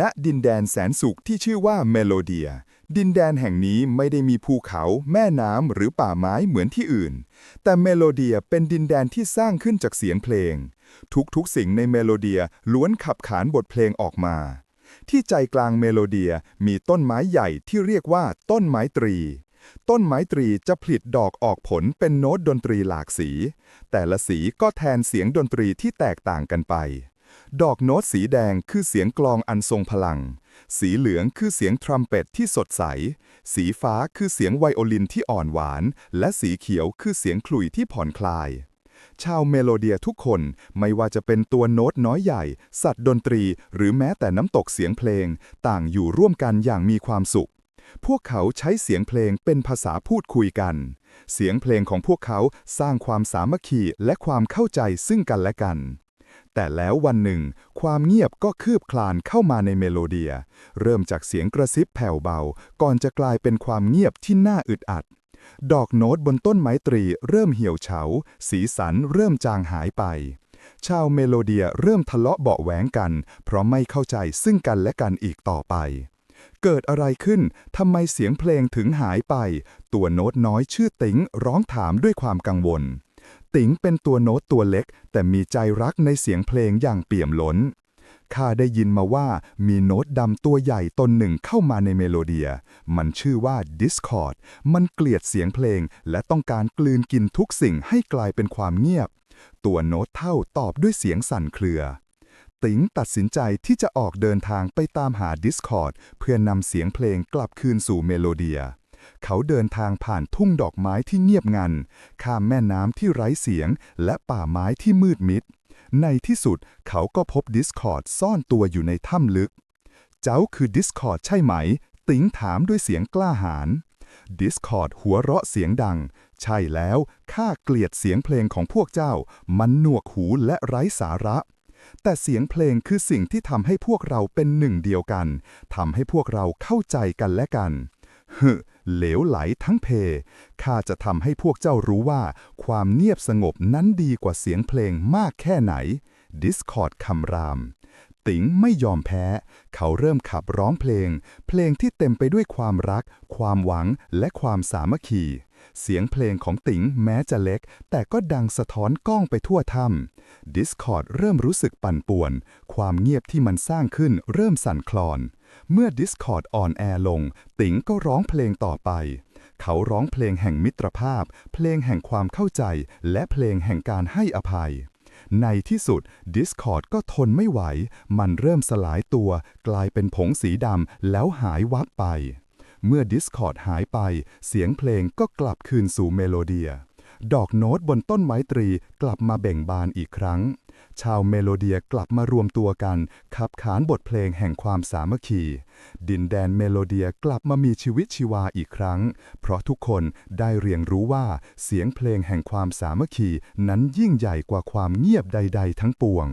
ณดินแดนแสนสุขที่ชื่อว่าเมโลเดีย ดินแดนแห่งนี้ไม่ได้มีภูเขา แม่น้ำหรือป่าไม้เหมือนที่อื่น แต่เมโลเดียเป็นดินแดนที่สร้างขึ้นจากเสียงเพลง ทุกๆสิ่งในเมโลเดียล้วนขับขานบทเพลงออกมา ที่ใจกลางเมโลเดียมีต้นไม้ใหญ่ที่เรียกว่าต้นไม้ตรี ต้นไม้ตรีจะผลิตดอกออกผลเป็นโน้ตดนตรีหลากสี แต่ละสีก็แทนเสียงดนตรีที่แตกต่างกันไป ดอกโน้ตสีแดงคือเสียงกลองอันทรงพลัง สีเหลืองคือเสียงทรัมเป็ตที่สดใส สีฟ้าคือเสียงไวโอลินที่อ่อนหวาน และสีเขียวคือเสียงขลุ่ยที่ผ่อนคลาย ชาวเมโลเดียทุกคนไม่ว่าจะเป็นตัวโน้ตน้อยใหญ่ สัตว์ดนตรี หรือแม้แต่น้ำตกเสียงเพลง ต่างอยู่ร่วมกันอย่างมีความสุข พวกเขาใช้เสียงเพลงเป็นภาษาพูดคุยกัน เสียงเพลงของพวกเขาสร้างความสามัคคีและความเข้าใจซึ่งกันและกัน แต่แล้ววันหนึ่ง ความเงียบก็คืบคลานเข้ามาในเมโลเดีย เริ่มจากเสียงกระซิบแผ่วเบา ก่อนจะกลายเป็นความเงียบที่น่าอึดอัด ดอกโน้ตบนต้นไม้ตรีเริ่มเหี่ยวเฉา สีสันเริ่มจางหายไป ชาวเมโลเดียเริ่มทะเลาะเบาแหวงกัน เพราะไม่เข้าใจซึ่งกันและกันอีกต่อไปเกิดอะไรขึ้น ทำไมเสียงเพลงถึงหายไป ตัวโน้ตน้อยชื่อติ๋งร้องถามด้วยความกังวล ติ๋งเป็นตัวโน้ตตัวเล็ก แต่มีใจรักในเสียงเพลงอย่างเปี่ยมล้น ข้าได้ยินมาว่ามีโน้ตดำตัวใหญ่ตนหนึ่งเข้ามาในเมโลเดีย มันชื่อว่า Discord มันเกลียดเสียงเพลง และต้องการกลืนกินทุกสิ่งให้กลายเป็นความเงียบ ตัวโน้ตเท่าตอบด้วยเสียงสั่นเครือติ๋งตัดสินใจที่จะออกเดินทางไปตามหา Discord เพื่อนำเสียงเพลงกลับคืนสู่เมโลเดีย เขาเดินทางผ่านทุ่งดอกไม้ที่เงียบงัน ข้ามแม่น้ำที่ไร้เสียง และป่าไม้ที่มืดมิด ในที่สุดเขาก็พบ Discord ซ่อนตัวอยู่ในถ้ำลึก เจ้าคือ Discord ใช่ไหม ติ๋งถามด้วยเสียงกล้าหาญ Discord หัวเราะเสียงดัง ใช่แล้ว ข้าเกลียดเสียงเพลงของพวกเจ้า มันหนวกหูและไร้สาระ แต่เสียงเพลงคือสิ่งที่ทำให้พวกเราเป็นหนึ่งเดียวกัน ทำให้พวกเราเข้าใจกันและกันฮึ เหลวไหลทั้งเพ ข้าจะทำให้พวกเจ้ารู้ว่า ความเงียบสงบนั้นดีกว่าเสียงเพลงมากแค่ไหน ดิสคอร์ดคำราม ติ๋งไม่ยอมแพ้ เขาเริ่มขับร้องเพลง เพลงที่เต็มไปด้วยความรัก ความหวังและความสามัคคี เสียงเพลงของติ๋งแม้จะเล็ก แต่ก็ดังสะท้อนก้องไปทั่วถ้ำ Discord เริ่มรู้สึกปั่นป่วน ความเงียบที่มันสร้างขึ้นเริ่มสั่นคลอน เมื่อ Discord อ่อนแอลง ติ๋งก็ร้องเพลงต่อไป เขาร้องเพลงแห่งมิตรภาพ เพลงแห่งความเข้าใจ และเพลงแห่งการให้อภัยในที่สุด Discord ก็ทนไม่ไหว มันเริ่มสลายตัว กลายเป็นผงสีดำแล้วหายวับไป เมื่อ Discord หายไป เสียงเพลงก็กลับคืนสู่เมโลเดีย ดอกโน้ตบนต้นไม้ตรีกลับมาเบ่งบานอีกครั้ง ชาวเมโลเดียกลับมารวมตัวกัน ขับขานบทเพลงแห่งความสามัคคี ดินแดนเมโลเดียกลับมามีชีวิตชีวาอีกครั้ง เพราะทุกคนได้เรียนรู้ว่าเสียงเพลงแห่งความสามัคคีนั้นยิ่งใหญ่กว่าความเงียบใด ๆ ทั้งปวง